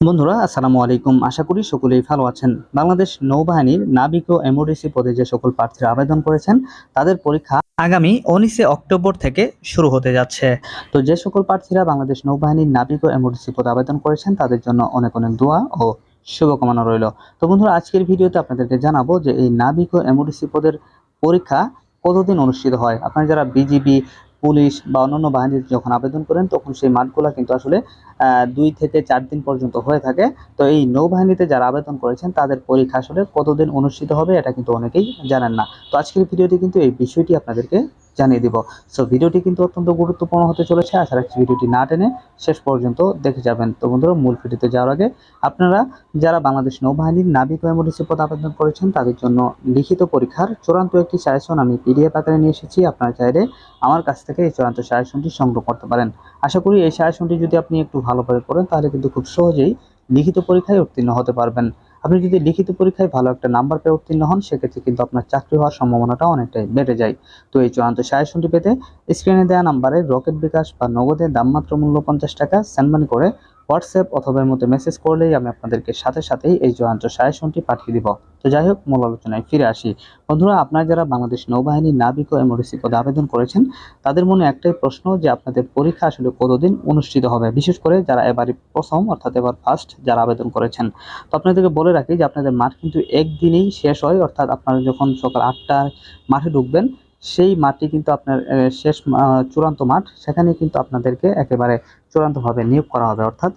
বন্ধুরা, আসসালামু আলাইকুম। আশা করি সকলেই ভালো আছেন। বাংলাদেশ নৌবাহিনীর নাবিক ও এমওডিসি পদে যে সকল প্রার্থীরা আবেদন করেছেন, তাদের পরীক্ষা আগামী উনিশে অক্টোবর থেকে শুরু হতে যাচ্ছে। তো যে সকল প্রার্থীরা বাংলাদেশ নৌবাহিনীর নাবিক ও এমওডিসি পদে আবেদন করেছেন, তাদের জন্য অনেক অনেক দোয়া ও শুভকামনা রইল। তো বন্ধুরা, আজকের ভিডিওতে আপনাদেরকে জানাব যে এই নাবিক ও এমওডিসি পদের পরীক্ষা কতদিন অনুষ্ঠিত হয়? আপনারা যারা বিজিবি পুলিশ বা অন্যান্য বাহিনীতে যখন আবেদন করেন, তখন সেই মাঠগুলা কিন্তু আসলে দুই থেকে চার দিন পর্যন্ত হয়ে থাকে। তো এই নৌবাহিনীতে যারা আবেদন করেছেন, তাদের পরীক্ষা আসলে কতদিন অনুষ্ঠিত হবে, এটা কিন্তু অনেকেই জানেন না। তো আজকের ভিডিওটি কিন্তু এই বিষয়টি আপনাদেরকে জানিয়ে দিব। সো ভিডিওটি কিন্তু অত্যন্ত গুরুত্বপূর্ণ হতে চলেছে। আশা রাখছি ভিডিওটি না টেনে শেষ পর্যন্ত দেখে যাবেন। তো বন্ধুরা, মূল ভিডিওতে যাওয়ার আগে আপনারা যারা বাংলাদেশ নৌবাহিনীর নাবিক এমডিসি পদ আবেদন করেছেন, তাদের জন্য লিখিত পরীক্ষার চূড়ান্ত একটি সাজেশন আমি পিডিএফ আকারে নিয়ে এসেছি। আপনারা চাইলে আমার কাছ থেকে এই চূড়ান্ত সাজেশনটি সংগ্রহ করতে পারেন। আশা করি এই সাজেশনটি যদি আপনি একটু ভালোভাবে পড়েন তাহলে কিন্তু খুব সহজেই লিখিত পরীক্ষায় উত্তীর্ণ হতে পারবেন। আপনি যদি লিখিত পরীক্ষায় ভালো একটা নাম্বার পেয়ে উত্তীর্ণ হন, সেক্ষেত্রে কিন্তু আপনার চাকরি হওয়ার সম্ভাবনাটা অনেকটাই বেড়ে যায়। তো এই চূড়ান্ত সাজেশনটি পেতে স্ক্রিনে দেওয়া নাম্বারে রকেট বিকাশ বা নগদে দামমাত্র মূল্য পঞ্চাশ টাকা সেন্ড করে হোয়াটসঅ্যাপ অথবা এর মধ্যে মেসেজ করলেই আমি আপনাদেরকে সাথে সাথেই এই চূড়ান্ত সাজেশনটি পাঠিয়ে দিব। তো যাই হোক, মূল আলোচনায় ফিরে আসি। বন্ধুরা, আপনারা যারা বাংলাদেশ নৌবাহিনী নাবিক ও এমওডিসি পদে আবেদন করেছেন, তাদের মনে একটাই প্রশ্ন যে আপনাদের পরীক্ষা আসলে কতদিন অনুষ্ঠিত হবে? বিশেষ করে যারা এবারই প্রথম, অর্থাৎ এবার ফার্স্ট যারা আবেদন করেছেন। তো আপনাদেরকে বলে রাখি যে আপনাদের মাঠ কিন্তু একদিনেই শেষ হয়, অর্থাৎ আপনারা যখন সকাল আটটায় মাঠে ঢুকবেন সেই মাঠটি কিন্তু আপনার শেষ চূড়ান্ত মাঠ। সেখানে কিন্তু আপনাদেরকে একেবারে চূড়ান্তভাবে নিয়োগ করা হবে। অর্থাৎ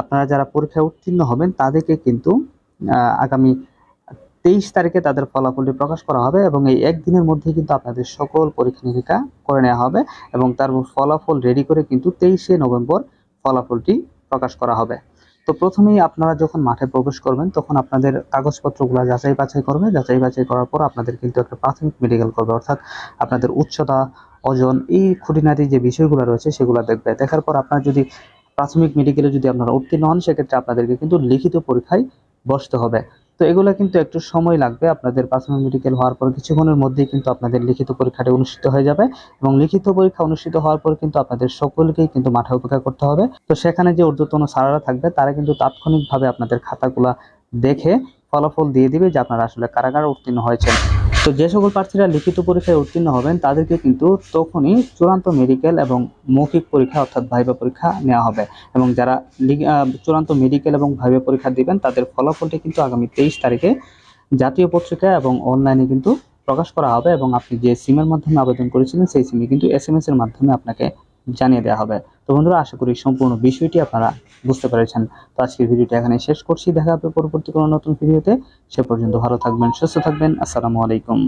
আপনারা যারা পরীক্ষায় উত্তীর্ণ হবেন, তাদেরকে কিন্তু আগামী তেইশ তারিখে তাদের ফলাফলটি প্রকাশ করা হবে এবং এই একদিনের মধ্যে কিন্তু আপনাদের সকল পরীক্ষা নিরীক্ষা করে নেওয়া হবে এবং তার ফলাফল রেডি করে কিন্তু তেইশে নভেম্বর ফলাফলটি প্রকাশ করা হবে। তো প্রথমেই আপনারা যখন মাঠে প্রবেশ করবেন, তখন আপনাদের কাগজপত্রগুলো যাচাই বাছাই করবে। যাচাই বাছাই করার পর আপনাদের কিন্তু একটা প্রাথমিক মেডিকেল করবে, অর্থাৎ আপনাদের উচ্চতা, ওজন, এই খুঁটিনাটি যে বিষয়গুলো রয়েছে সেগুলো দেখবে। দেখার পর আপনার যদি প্রাথমিক মেডিকেলে যদি আপনারা উত্তীর্ণ হন, সেক্ষেত্রে আপনাদেরকে কিন্তু লিখিত পরীক্ষায় বসতে হবে। তো এগুলো কিন্তু একটু সময় লাগবে। আপনাদের প্রাথমিক মেডিকেল হওয়ার পর কিছুক্ষণের মধ্যেই কিন্তু আপনাদের লিখিত পরীক্ষাটি অনুষ্ঠিত হয়ে যাবে এবং লিখিত পরীক্ষা অনুষ্ঠিত হওয়ার পর কিন্তু আপনাদের সকলকেই কিন্তু মাঠে অপেক্ষা করতে হবে। তো সেখানে যে ঊর্ধ্বতন সারারা থাকবে, তারা কিন্তু তাৎক্ষণিকভাবে আপনাদের খাতাগুলা দেখে ফলাফল দিয়ে দিবে যে আপনারা আসলে কারাগারে উত্তীর্ণ হয়েছেন। তো যে সকল প্রার্থীরা লিখিত পরীক্ষায় উত্তীর্ণ হবেন, তাদেরকে কিন্তু তখনই চূড়ান্ত মেডিকেল এবং মৌখিক পরীক্ষা, অর্থাৎ ভাইবা পরীক্ষা নেওয়া হবে। এবং যারা চূড়ান্ত মেডিকেল এবং ভাইবা পরীক্ষা দিবেন, তাদের ফলাফলটি কিন্তু আগামী তেইশ তারিখে জাতীয় পত্রিকা এবং অনলাইনে কিন্তু প্রকাশ করা হবে এবং আপনি যে সিমের মাধ্যমে আবেদন করেছিলেন, সেই সিমে কিন্তু এস এম এস এর মাধ্যমে আপনাকে জানিয়ে দেওয়া হবে। তো বন্ধুরা, আশা করি সম্পূর্ণ বিষয়টি আপনারা বুঝতে পেরেছেন। তো আজকের ভিডিওটি এখানে শেষ করছি। দেখা হবে পরবর্তী কোনো নতুন ভিডিওতে। সে পর্যন্ত ভালো থাকবেন, সুস্থ থাকবেন। আসসালামু আলাইকুম।